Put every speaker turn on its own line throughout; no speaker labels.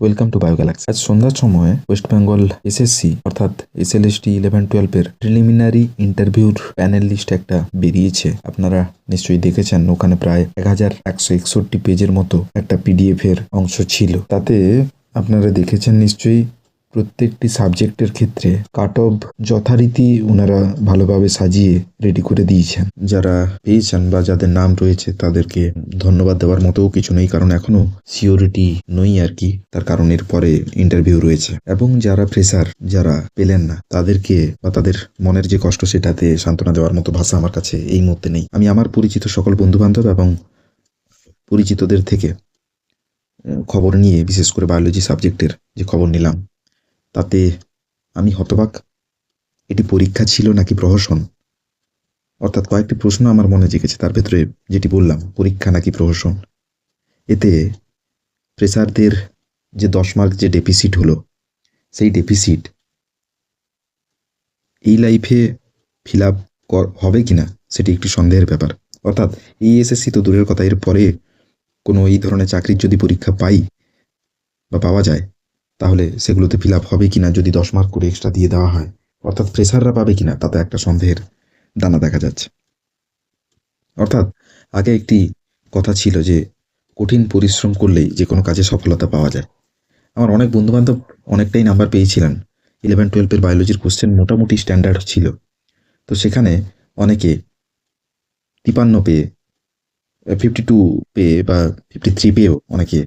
Welcome to বায়োগ্যালাক্সি আজ সন্ধ্যার সময়ে ওয়েস্ট বেঙ্গল এসএসসি অর্থাৎ S S S T eleven টুয়েলভের প্রিলিমিনারি ইন্টারভিউর প্যানেল লিস্ট একটা বেরিয়েছে। আপনারা নিশ্চয়ই দেখেছেন, ওখানে প্রায় এক হাজার একশো একষট্টি পেজের মতো একটা পিডিএফ এর অংশ ছিল। তাতে আপনারা দেখেছেন নিশ্চয়ই প্রত্যেকটি সাবজেক্টের ক্ষেত্রে কাট অফ যথারীতি ওনারা ভালোভাবে সাজিয়ে রেডি করে দিয়েছেন। যারা পেয়েছেন বা যাদের নাম রয়েছে তাদেরকে ধন্যবাদ দেওয়ার মতোও কিছু নেই, কারণ এখনও সিওরিটি নই আর কি, তার কারণ এর পরে ইন্টারভিউ রয়েছে। এবং যারা ফ্রেশার যারা পেলেন না, তাদেরকে বা তাদের মনের যে কষ্ট সেটাতে সান্ত্বনা দেওয়ার মতো ভাষা আমার কাছে এই মুহূর্তে নেই। আমি আমার পরিচিত সকল বন্ধু বান্ধব এবং পরিচিতদের থেকে খবর নিয়ে বিশেষ করে বায়োলজি সাবজেক্টের যে খবর নিলাম তাতে আমি হতবাক। এটি পরীক্ষা ছিল নাকি প্রহসন? অর্থাৎ কয়েকটি প্রশ্ন আমার মনে জেগেছে, তার ভেতরে যেটি বললাম, পরীক্ষা নাকি প্রহসন? এতে প্রেসারদের যে দশ মার্ক যে ডেফিসিট হলো, সেই ডেফিসিট এই লাইফে ফিল আপ হবে কি না সেটি একটি সন্দেহের ব্যাপার। অর্থাৎ এই এসএসসি তো দূরের কথা, এর পরে কোনো এই ধরনের চাকরির যদি পরীক্ষা পাই বা পাওয়া যায় তাহলে সেগুলোতে ফিল আপ হবে কিনা যদি দশ মার্ক করে এক্সট্রা দিয়ে দেওয়া হয়? অর্থাৎ ফ্রেশাররা পাবে কিনা? তাতে একটা সন্দেহের দানা দেখা যাচ্ছে। অর্থাৎ আগে একটি কথা ছিল যে কঠিন পরিশ্রম করলেই যে কোনো কাজে সফলতা পাওয়া যায়। আমার অনেক বন্ধুবান্ধব অনেকটাই নাম্বার পেয়েছিলেন। ইলেভেন টুয়েলভের বায়োলজির কোশ্চেন মোটামুটি স্ট্যান্ডার্ড ছিল। তো সেখানে অনেকে তিপান্ন পেয়ে ফিফটি টু পেয়ে বা ফিফটি থ্রি পেয়েও অনেকে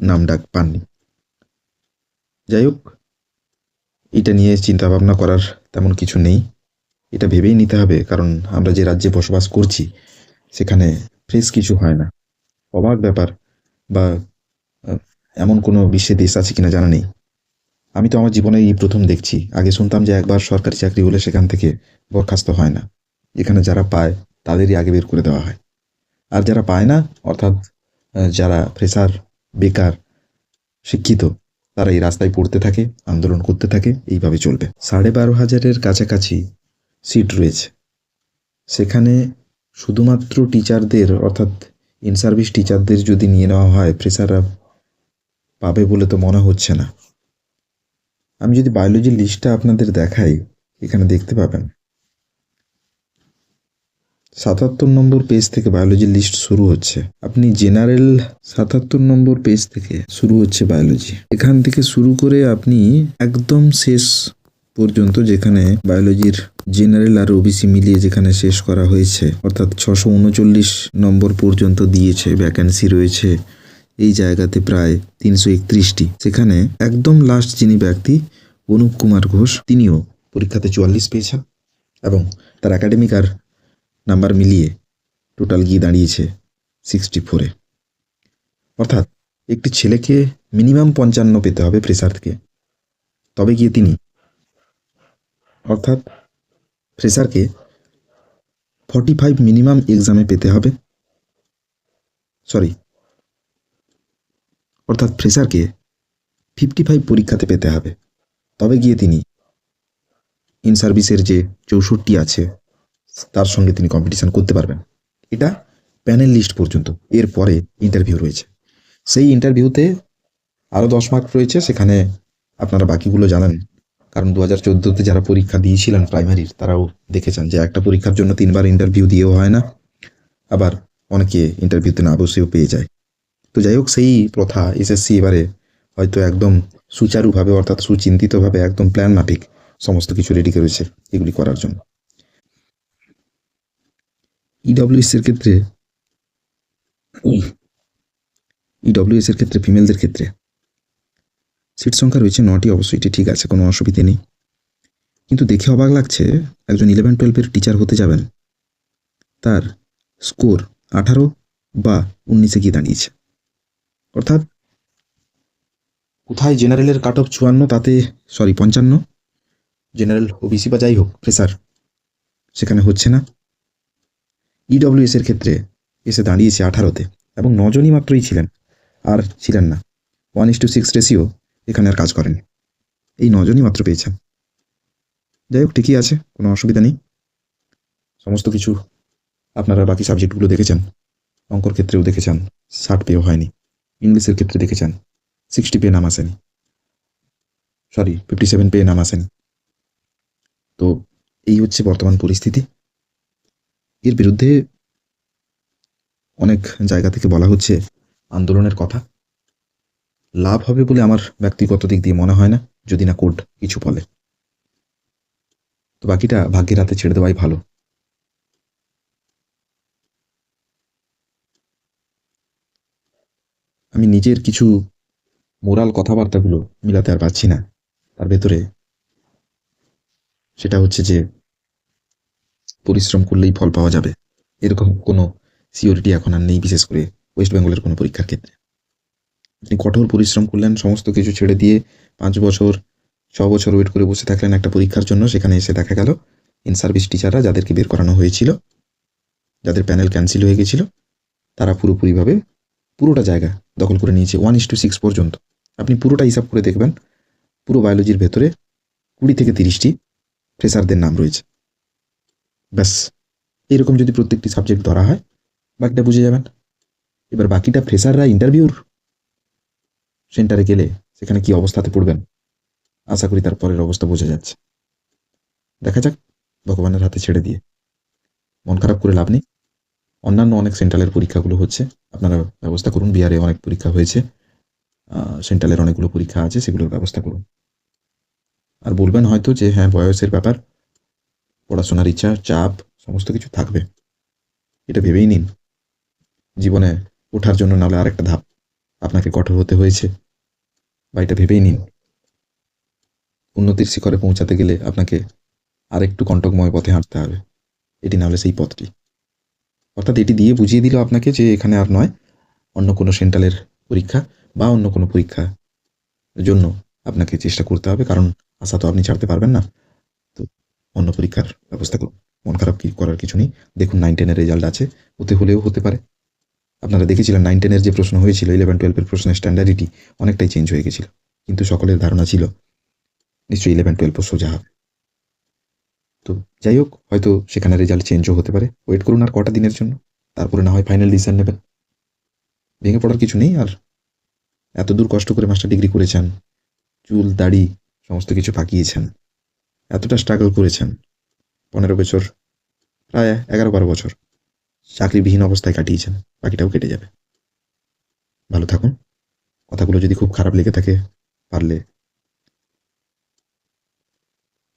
নাম ডাক পাননি। যাই হোক এটা নিয়ে চিন্তা ভাবনা করার তেমন কিছু নেই। এটা ভেবেই নিতে হবে, কারণ আমরা যে রাজ্যে বসবাস করছি, সেখানে ফ্রেশ কিছু হয় না। অবাক ব্যাপার, বা এমন কোনো বিশ্বে দেশ আছে কিনা জানা নেই। আমি তো আমার জীবনে এই প্রথম দেখছি। আগে শুনতাম যে একবার সরকারি চাকরি হলে সেখান থেকে বরখাস্ত হয় না। এখানে যারা পায়, তাদেরই আগে বের করে দেওয়া হয়। আর যারা পায় না, অর্থাৎ যারা ফ্রেশার, বেকার, শিক্ষিত তারা এই রাস্তায় পড়তে থাকে, আন্দোলন করতে থাকে, এইভাবে চলবে। সাড়ে বারো হাজারের কাছাকাছি সিট রয়েছে। সেখানে শুধুমাত্র টিচারদের, অর্থাৎ ইন সার্ভিস টিচারদের যদি নিয়ে নেওয়া হয় ফ্রেশাররা পাবে বলে তো মনে হচ্ছে না। আমি যদি বায়োলজির লিস্টটা আপনাদের দেখাই, এখানে দেখতে পাবেন। সাতাত্তর নম্বর পেজ থেকে বায়োলজির লিস্ট শুরু হচ্ছে। আপনি জেনারেল সাতাত্তর নম্বর পেজ থেকে শুরু হচ্ছে বায়োলজি এখান থেকে শুরু করে আপনি একদম শেষ পর্যন্ত যেখানে বায়োলজির জেনারেল আর ওবিসি মিলিয়ে যেখানে শেষ করা হয়েছে, অর্থাৎ ছশো উনচল্লিশ নম্বর পর্যন্ত দিয়েছে ভ্যাকেন্সি রয়েছে এই জায়গাতে প্রায় তিনশো একত্রিশটি। সেখানে একদম লাস্ট যিনি ব্যক্তি, অনুপ কুমার ঘোষ, তিনিও পরীক্ষাতে চুয়াল্লিশ পেয়েছেন এবং তার একাডেমিক আর নাম্বার মিলিয়ে টোটাল গিয়ে দাঁড়িয়েছে সিক্সটি ফোরে অর্থাৎ একটি ছেলেকে মিনিমাম পঞ্চান্ন পেতে হবে ফ্রেশার থেকে তবে গিয়ে তিনি অর্থাৎ ফ্রেশারকে ফর্টি ফাইভ মিনিমাম এক্সামে পেতে হবে। সরি অর্থাৎ ফ্রেশারকে ফিফটি ফাইভ পরীক্ষাতে পেতে হবে। তবে গিয়ে তিনি ইন সার্ভিসের যে চৌষট্টি আছে তার সঙ্গে তিনি কম্পিটিশন করতে পারবেন। এটা প্যানেল লিস্ট পর্যন্ত। এরপরে ইন্টারভিউ রয়েছে। সেই ইন্টারভিউতে আরও দশ মার্ক রয়েছে। সেখানে আপনারা বাকিগুলো জানেন। কারণ দু হাজার চোদ্দোতে যারা পরীক্ষা দিয়েছিলেন প্রাইমারির তারাও দেখেছেন যে একটা পরীক্ষার জন্য তিনবার ইন্টারভিউ দিয়েও হয় না। আবার অনেকে ইন্টারভিউতে না বসেও পেয়ে যায়। তো যাই হোক, সেই প্রথা এসএসসি এবারে হয়তো একদম সুচারুভাবে অর্থাৎ সুচিন্তিতভাবে একদম প্ল্যান মাফিক সমস্ত কিছু রেডি করেছে এগুলি করার জন্য। ইডব্লিউএস এর ক্ষেত্রে ইডব্লিউএস এর ক্ষেত্রে ফিমেলদের ক্ষেত্রে সিট সংখ্যা রয়েছে নটি, অবশ্যই এটি ঠিক আছে, কোনো অসুবিধে নেই। কিন্তু দেখে অবাক লাগছে, একজন ইলেভেন টুয়েলভের টিচার হতে যাবেন। তার স্কোর আঠারো বা উনিশে গিয়ে দাঁড়িয়েছে। অর্থাৎ, কোথায় জেনারেলের কাট অফ চুয়ান্ন, তাতে সরি পঞ্চান্ন জেনারেল ওবিসি বা যাই হোক ফ্রেশার সেখানে হচ্ছে না। ইডব্লিউএস এর ক্ষেত্রে এসে দাঁড়িয়েছে আঠারোতে এবং নজনই মাত্রই ছিলেন, আর ছিলেন না। One is to six ratio এখানে আর কাজ করেন। এই নজনই মাত্র পেয়েছেন। যাই হোক, ঠিকই আছে, কোনো অসুবিধা নেই। সমস্ত কিছু আপনারা বাকি সাবজেক্টগুলো দেখেছেন। অঙ্কর ক্ষেত্রেও দেখেছেন, ষাট পেও হয়নি। ইংলিশের ক্ষেত্রে দেখেছেন সিক্সটি পেয়ে নাম আসেনি। সরি ফিফটি সেভেন পেয়ে নাম আসেনি। তো এই হচ্ছে বর্তমান পরিস্থিতি। এর বিরুদ্ধে অনেক জায়গা থেকে বলা হচ্ছে আন্দোলনের কথা। লাভ হবে বলে আমার ব্যক্তিগত দিক দিয়ে মনে হয় না, যদি না কোর্ট কিছু বলে। তো বাকিটা ভাগ্যের হাতে ছেড়ে দেওয়াই ভালো। আমি নিজের কিছু মোরাল কথাবার্তাগুলো মিলাতে আর পারছি না। তার ভেতরে সেটা হচ্ছে যে পরিশ্রম করলেই ফল পাওয়া যাবে। এরকম কোনো সিওরিটি এখন আর নেই, বিশেষ করে ওয়েস্ট বেঙ্গলের কোনো পরীক্ষার ক্ষেত্রে। আপনি কঠোর পরিশ্রম করলেন, সমস্ত কিছু ছেড়ে দিয়ে পাঁচ বছর, ছ বছর ওয়েট করে বসে থাকলেন একটা পরীক্ষার জন্য, সেখানে এসে দেখা গেল ইন সার্ভিস টিচাররা যাদেরকে বের করানো হয়েছিল, যাদের প্যানেল ক্যান্সেল হয়ে গেছিল, তারা পুরোপুরিভাবে পুরোটা জায়গা দখল করে নিয়েছে ওয়ান ইস টু সিক্স পর্যন্ত। আপনি পুরোটা হিসাব করে দেখবেন, পুরো বায়োলজির ভেতরে কুড়ি থেকে তিরিশটি ফ্রেশারদের নাম রয়েছে। ব্যাস। এরকম যদি প্রত্যেকটি সাবজেক্ট ধরা হয়, বাকিটা বুঝে যাবেন। এবার বাকিটা ফ্রেশাররা ইন্টারভিউর সেন্টারে গেলে সেখানে কি অবস্থাতে পড়বেন? আশা করি তার পরের অবস্থা বোঝা যাচ্ছে। দেখা যাক, ভগবানের হাতে ছেড়ে দিয়ে। মন খারাপ করে লাভ নেই। অন্যান্য অনেক সেন্ট্রালের পরীক্ষাগুলো হচ্ছে। আপনারা ব্যবস্থা করুন বিহারে অনেক পরীক্ষা হয়েছে। সেন্ট্রালের অনেকগুলো পরীক্ষা আছে, সেগুলোর ব্যবস্থা করুন। আর বলবেন হয়তো যে হ্যাঁ বয়সের ব্যাপার। পড়াশোনার ইচ্ছা, চাপ, সমস্ত কিছু থাকবে। এটা ভেবেই নিন। জীবনে ওঠার জন্য নাহলে আরেকটা ধাপ আপনাকে কঠোর হতে হয়েছে। বা এটা ভেবেই নিন। উন্নতির শিখরে পৌঁছাতে গেলে আপনাকে আরেকটু কণ্টকময় পথে হাঁটতে হবে। এটি নাহলে সেই পথটি। অর্থাৎ এটি দিয়ে বুঝিয়ে দিল আপনাকে যে এখানে আর নয়, অন্য কোনো সেন্ট্রালের পরীক্ষা বা অন্য কোনো পরীক্ষা জন্য আপনাকে চেষ্টা করতে হবে। কারণ আশা তো আপনি ছাড়তে পারবেন না। অন্য পরীক্ষার ব্যবস্থা করুন। মন খারাপ কি করার কিছু নেই। দেখুন নাইন টেনের রেজাল্ট আছে। ওতে হলেও হতে পারে। আপনারা দেখেছিলেন নাইন টেনের যে প্রশ্ন হয়েছিল ইলেভেন টুয়েলভের প্রশ্নের স্ট্যান্ডার্ডিটি অনেকটাই চেঞ্জ হয়ে গেছিল। কিন্তু সকলের ধারণা ছিল, নিশ্চয়ই ইলেভেন টুয়েলভ সোজা হবে। তো যাই হোক, হয়তো সেখানে রেজাল্ট চেঞ্জও হতে পারে। ওয়েট করুন আর কটা দিনের জন্য। তারপরে না হয় ফাইনাল ডিসিশন নেবেন। ভেঙে পড়ার কিছু নেই আর এত দূর কষ্ট করে মাস্টার ডিগ্রি করেছেন। চুল, দাড়ি, সমস্ত কিছু পাকিয়েছেন। এতটা স্ট্রাগল করেছেন। পনেরো বছর, প্রায় এগারো বারো বছর চাকরিবিহীন অবস্থায় কাটিয়েছেন, বাকিটাও কেটে যাবে। ভালো থাকুন। কথাগুলো যদি খুব খারাপ লেগে থাকে, পারলে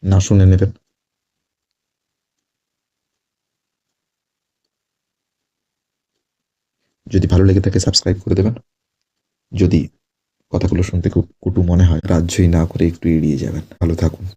না শুনে নেবেন। যদি ভালো লেগে থাকে সাবস্ক্রাইব করে দেবেন। যদি কথাগুলো শুনতে খুব কুটু মনে হয়, রাজ্যই না করে একটু এড়িয়ে যাবেন। ভালো থাকুন।